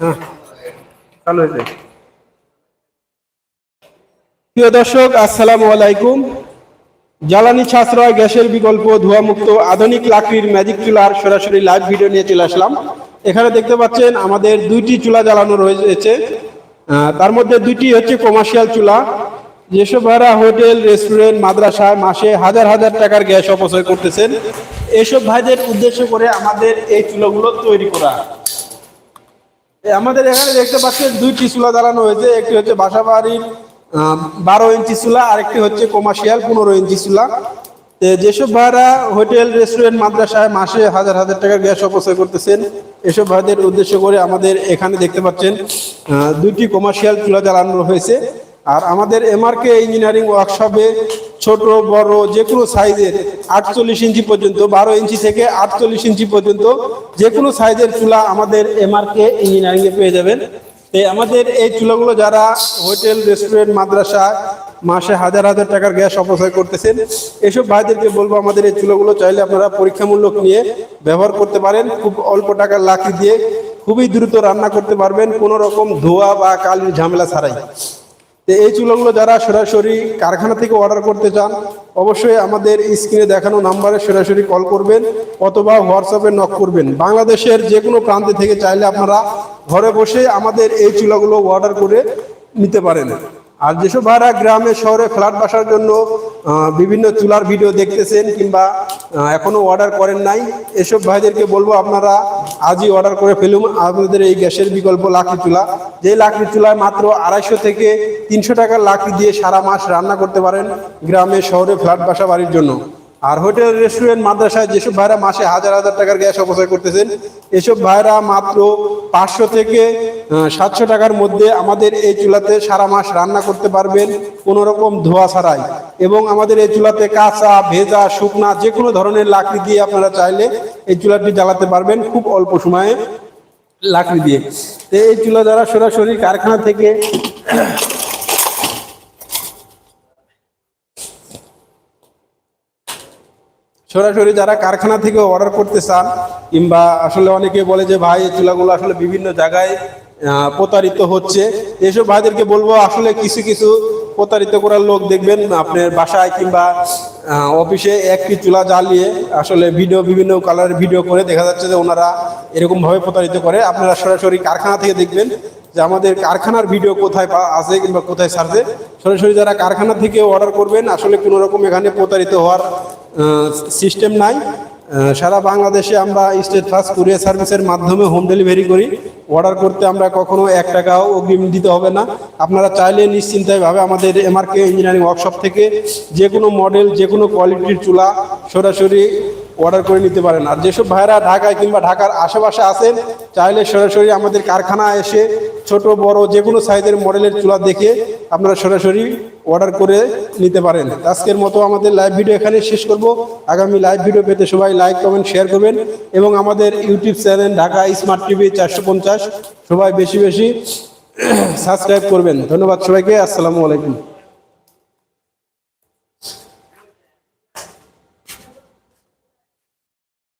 হ্যাঁ চালু হয়েছে। প্রিয় দর্শক, আসসালামু আলাইকুম। জ্বালানি সাশ্রয়, গ্যাসের বিকল্প, ধোঁয়ামুক্ত, আধুনিক লাকড়ির ম্যাজিক চুলার সরাসরি লাইভ ভিডিও নিয়ে চলে আসলাম। এখানে দেখতে পাচ্ছেন আমাদের দুইটি চুলা জ্বালানো রয়েছে। তার মধ্যে দুইটি হচ্ছে কমার্শিয়াল চুলা। যেসব ভাইরা হোটেল রেস্টুরেন্ট মাদ্রাসায় মাসে হাজার হাজার টাকার গ্যাস অপচয় করতেছেন, এসব ভাইদের উদ্দেশ্য করে আমাদের এই চুলাগুলো তৈরি করা। আমাদের এখানে দেখতে পাচ্ছেন দুইটি চুলা দাঁড়ানো হয়েছে। একটি হচ্ছে বাসা বাড়ির বারো ইঞ্চি চুলা, আরেকটি হচ্ছে কমার্শিয়াল পনেরো ইঞ্চি চুলা। যেসব ভাইরা হোটেল, রেস্টুরেন্ট, মাদ্রাসায় মাসে হাজার হাজার টাকার গ্যাস অপচয় করতেছেন, এসব ভাইদের উদ্দেশ্য করে আমাদের এখানে দেখতে পাচ্ছেন দুইটি কমার্শিয়াল চুলা জ্বালানো হয়েছে। আর আমাদের এমআরকে ইঞ্জিনিয়ারিং ওয়ার্কশপে ছোট, বড় যে কোনো সাইজের আটচল্লিশ ইঞ্চি পর্যন্ত, বারো ইঞ্চি থেকে আটচল্লিশ ইঞ্চি পর্যন্ত যে কোনো সাইজের চুলা আমাদের এমআরকে ইঞ্জিনিয়ারিং এ পেয়ে যাবেন। তো আমাদের এই চুলাগুলো যারা হোটেল, রেস্টুরেন্ট, মাদ্রাসা, মাসে হাজার হাজার টাকার গ্যাস অপচয় করতেছেন, এসব ভাইদেরকে বলব আমাদের এই চুলাগুলো চাইলে আপনারা পরীক্ষামূলক নিয়ে ব্যবহার করতে পারেন। খুব অল্প টাকার লাকি দিয়ে খুবই দ্রুত রান্না করতে পারবেন। কোনো রকম ধোয়া বা কালির ঝামেলা ছাড়াই। তো এই চুলাগুলো যারা সরাসরি কারখানা থেকে অর্ডার করতে চান, অবশ্যই আমাদের স্ক্রিনে দেখানো নাম্বারে সরাসরি কল করবেন অথবা হোয়াটসঅ্যাপে নক করবেন। বাংলাদেশের যে কোনো প্রান্তে থেকে চাইলে আপনারা ঘরে বসে আমাদের এই চুলাগুলো অর্ডার করে নিতে পারেন। আর যেসব ভাড়া গ্রামে, শহরে ফ্ল্যাট বাসার জন্য বিভিন্ন চুলার ভিডিও দেখতেছেন কিংবা এখনও অর্ডার করেন নাই, এসব ভাইদেরকে বলব আপনারা আজই অর্ডার করে ফেলুন। আপনাদের এই গ্যাসের বিকল্প লাকড়ি চুলা। যে লাকড়ি চুলায় মাত্র আড়াইশো থেকে তিনশো টাকার লাকড়ি দিয়ে সারা মাস রান্না করতে পারেন গ্রামে, শহরে ফ্ল্যাট বাসা বাড়ির জন্য। আর হোটেল রেস্টুরেন্ট মাদ্রাসায় যেসব ভাইরা মাসে হাজার হাজার টাকার গ্যাস অপচয় করতেছেন, এসব ভাইরা মাত্র পাঁচশো থেকে সাতশো টাকার মধ্যে আমাদের এই চুলাতে সারা মাস রান্না করতে পারবেন কোনো রকম ধোয়া ছাড়াই। এবং আমাদের এই চুলাতে কাঁচা, ভেজা, শুকনা যে কোনো ধরনের লাকড়ি দিয়ে আপনারা চাইলে এই চুলাটি জ্বালাতে পারবেন খুব অল্প সময়ে লাকড়ি দিয়ে। এই চুলা যারা সরাসরি কারখানা থেকে সরাসরি যারা কারখানা থেকে অর্ডার করতে চান, কিংবা আসলে অনেকে বলে যে, ভাই, এই চুলাগুলো আসলে বিভিন্ন জায়গায় প্রতারিত হচ্ছে। এসব ভাইদেরকে বলব, আসলে কিছু কিছু প্রতারিত করার লোক দেখবেন, আপনার বাসায় কিংবা অফিসে একটি চুলা জ্বালিয়ে আসলে ভিডিও, বিভিন্ন কালারের ভিডিও করে দেখা যাচ্ছে যে, ওনারা এরকমভাবে প্রতারিত করে। আপনারা সরাসরি কারখানা থেকে দেখবেন যে, আমাদের কারখানার ভিডিও কোথায় আছে কিংবা কোথায় সার্চে সরাসরি যারা কারখানা থেকে অর্ডার করবেন, আসলে কোনো রকম এখানে প্রতারিত হওয়ার সিস্টেম নাই। সারা বাংলাদেশে আমরা স্টেট ফার্স্ট কুরিয়ার সার্ভিসের মাধ্যমে হোম ডেলিভারি করি। অর্ডার করতে আমরা কখনো এক টাকাও অগ্রিম দিতে হবে না। আপনারা চাইলে নিশ্চিন্তাভাবে আমাদের এমআরকে ইঞ্জিনিয়ারিং ওয়ার্কশপ থেকে যে কোনো মডেল যে কোনো কোয়ালিটির চুলা সরাসরি অর্ডার করে নিতে পারেন। আর যেসব ভাইরা ঢাকায় কিংবা ঢাকার আশেপাশে আছেন, চাইলে সরাসরি আমাদের কারখানা এসে ছোট, বড় যে কোনো সাইজের মডেলের চুলা দেখে আপনারা সরাসরি অর্ডার করে নিতে পারেন। আজকের মতো আমাদের লাইভ ভিডিও এখানে শেষ করব। আগামী লাইভ ভিডিও পেতে সবাই লাইক কমেন্ট শেয়ার করবেন এবং আমাদের YouTube channel Dhaka smart TV চারশো পঞ্চাশ। সবাই বেশি বেশি সাবস্ক্রাইব করবেন। ধন্যবাদ সবাইকে আসসালামু আলাইকুম।